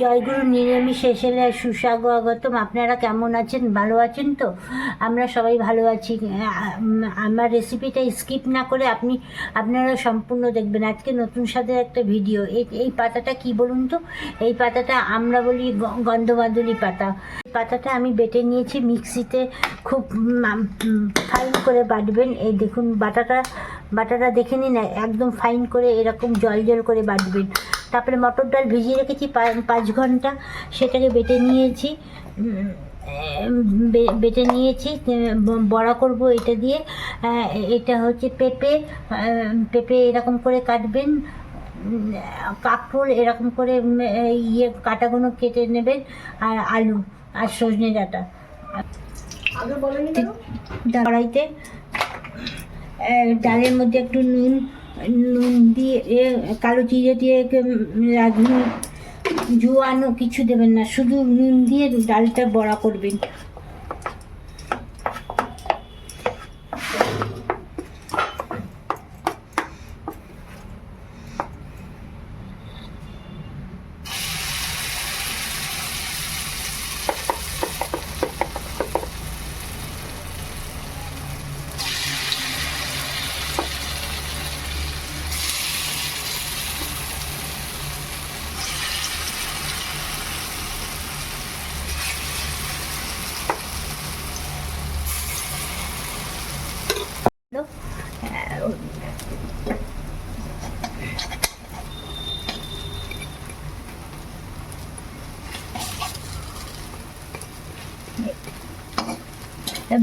জয়গুরু নিরামিষ এসেলে সুস্বাগতম আপনারা কেমন আছেন? ভালো আছেন তো? আমরা সবাই ভালো আছি। আমার রেসিপিটা স্কিপ না করে আপনি, আপনারা সম্পূর্ণ দেখবেন। আজকে নতুন স্বাদের একটা ভিডিও এই এই পাতাটা কি বলুন তো? এই পাতাটা আমরা বলি গন্ধমাদুলি পাতা। পাতাটা আমি বেটে নিয়েছি মিক্সিতে। খুব ফাইন করে বাটবেন। এই দেখুন, বাটাটা বাটাটা দেখে নিন, একদম ফাইন করে এরকম জল জল করে বাটবেন। তারপরে মটর ডাল ভিজিয়ে রেখেছি পা- পাঁচ ঘণ্টা। সেটাকে বেটে নিয়েছি। বেটে নিয়েছি। বড়া করব এটা দিয়ে। এটা হচ্ছে পেঁপে। পেঁপে এরকম করে কাটবেন। কাঁকরোল এরকম করে ইয়ে কাটাগুলো কেটে নেবেন। আর আলু আর সজনে ডাঁটা। কড়াইতে। ডালের মধ্যে একটু নুন নুন দিয়ে কালো জিরে দিয়ে রাঁধুনি, জোয়ানো কিছু দেবেন না, শুধু নুন দিয়ে ডালটা বড়া করবেন।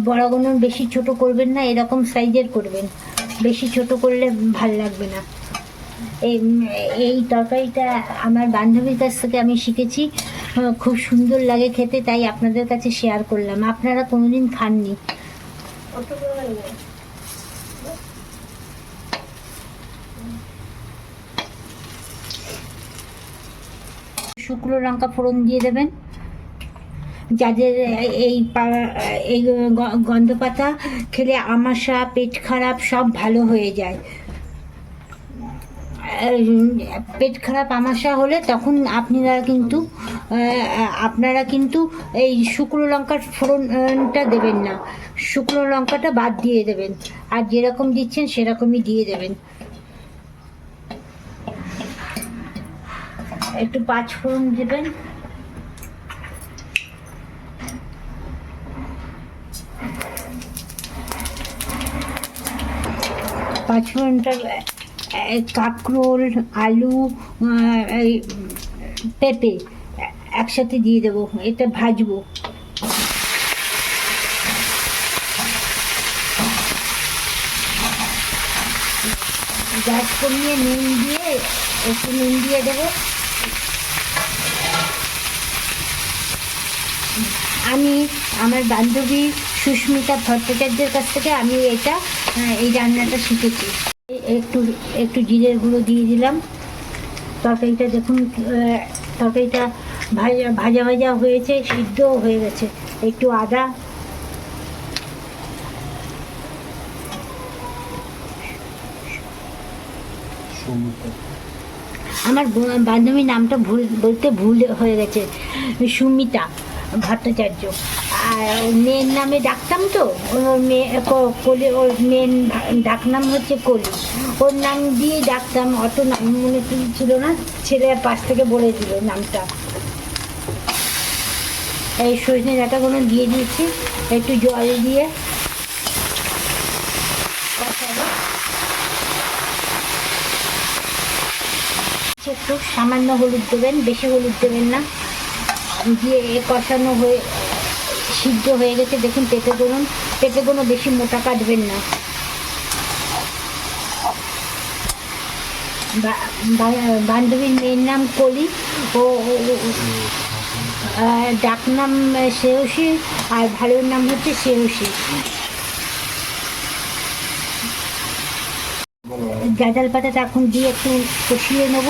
বড়াগুলো বেশি ছোট করবেন না, এরকম সাইজের করবেন। বেশি ছোট করলে ভালো লাগবে না। এই এই তরকারিটা আমার বান্ধবীর কাছ থেকে আমি শিখেছি। খুব সুন্দর লাগে খেতে, তাই আপনাদের কাছে শেয়ার করলাম। আপনারা কোনোদিন খাননি। শুকনো লঙ্কা ফোড়ন দিয়ে দেবেন। যাদের এই এই গন্ধ পাতা খেলে আমাশা, পেট খারাপ সব ভালো হয়ে যায়। পেট খারাপ আমাশা হলে তখন আপনারা কিন্তু আপনারা কিন্তু এই শুকনো লঙ্কার ফোড়নটা দেবেন না। শুকনো লঙ্কাটা বাদ দিয়ে দেবেন। আর যেরকম দিচ্ছেন সেরকমই দিয়ে দেবেন। একটু পাঁচ ফোড়ন দেবেন। পাঁচফোড়নটা কাঁকরোল, আলু এই পেঁপে একসাথে দিয়ে দেবো। এটা ভাজবো। গ্যাস কমিয়ে নুন দিয়ে, একটু নুন দিয়ে দেবো। আমি, আমার বান্ধবী সুস্মিতা ভট্টাচার্যের কাছ থেকে আমি এটা আহ, এই রান্নাটা শিখেছি। একটু একটু জিরের গুঁড়ো দিয়ে দিলাম। তরকারিটা দেখুন তরকারিটা ভাজা ভাজা ভাজা হয়েছে সিদ্ধও হয়ে গেছে। একটু আদা। আমার বান্ধবীর নামটা ভুল বলতে ভুল হয়ে গেছে। সুমিতা ভট্টাচার্য। মেয়ের নামে ডাকতাম তো। ওর মেয়ে কলি, ওর মেয়ের ডাকনাম হচ্ছে কলি। ওর নাম দিয়ে ডাকতাম, অত নাম মনে ছিল না, ছেলে পাশ থেকে বলে দিল নামটা। এই সজনে ডাঁটাগুলো দিয়ে দিয়েছি, একটু জল দিয়ে। একটু সামান্য হলুদ দেবেন, বেশি হলুদ দেবেন না। দিয়ে কষানো হয়ে সিদ্ধ হয়ে গেছে। দেখুন পেঁপেগুলো পেঁপেগুলো বেশি মোটা কাটবেন না। বান্ধবীর মেয়ের নাম কলি ও আহ, ডাকনাম শেয়সী আর ভালোর নাম হচ্ছে শেয়সী জাজাল পাতাটা এখন দিয়ে একটু কষিয়ে নেব।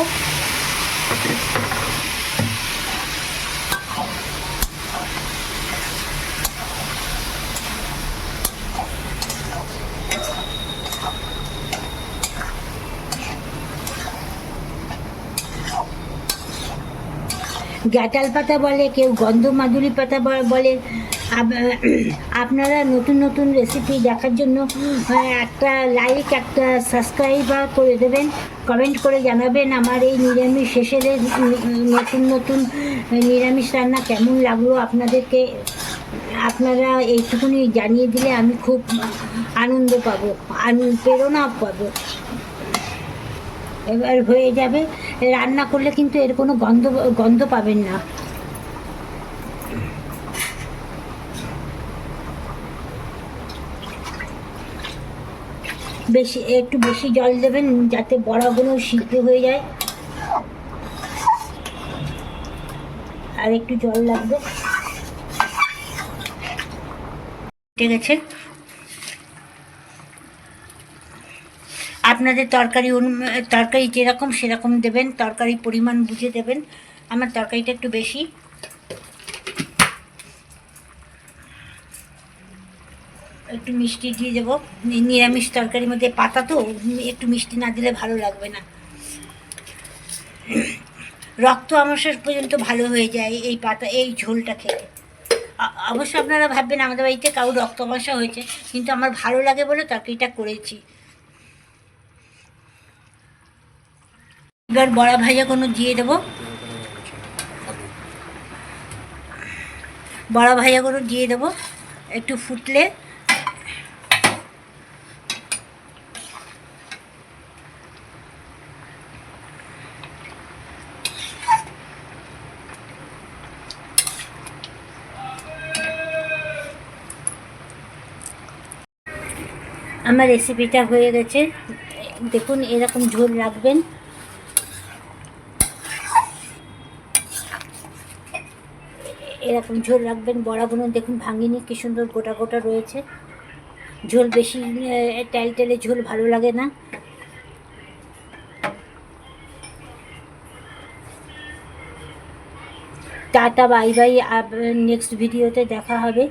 গ্যাটাল পাতা বলে, কেউ গন্ধ মাধুরী পাতা বলে। আপনারা নতুন নতুন রেসিপি দেখার জন্য একটা লাইক একটা সাবস্ক্রাইব করে দেবেন। কমেন্ট করে জানাবেন আমার এই নিরামিষ শেষের নতুন নতুন নিরামিষ রান্না কেমন লাগল আপনাদেরকে। আপনারা এইটুকুনি জানিয়ে দিলে আমি খুব আনন্দ পাবো আমি প্রেরণা পাবো। এবার হয়ে যাবে, রান্না করলে কিন্তু এর কোনো গন্ধ গন্ধ পাবেন না। বেশি, একটু বেশি জল দেবেন যাতে বড়াগুলো সিদ্ধ হয়ে যায়। আর একটু জল লাগবে। ঠিক আছে আপনাদের তরকারি তরকারি যেরকম সেরকম দেবেন, তরকারি পরিমাণ বুঝে দেবেন। আমার তরকারিটা একটু বেশি। একটু মিষ্টি দিয়ে দেবো। নিরামিষ তরকারির মধ্যে পাতা তো, একটু মিষ্টি না দিলে ভালো লাগবে না। রক্ত আমাশাস পর্যন্ত ভালো হয়ে যায় এই পাতা, এই ঝোলটা খেলে অবশ্য আপনারা ভাববেন আমাদের বাড়িতে কারও রক্ত হয়েছে, কিন্তু আমার ভালো লাগে বলে তরকারিটা করেছি। এবার বড়া ভাজা কোনো দিয়ে দেবো। বড়া ভাজা কোনো দিয়ে দেবো, একটু ফুটলে। আমার রেসিপিটা হয়ে গেছে। দেখুন, এরকম ঝোল রাখবেন। এরকম ঝোল রাখবেন বড়াগুলো দেখুন ভাঙিনি কী সুন্দর গোটা গোটা রয়েছে। ঝোল বেশি টাইল টেলে ঝোল ভালো লাগে না। টাটা, বাই বাই নেক্সট ভিডিওতে দেখা হবে।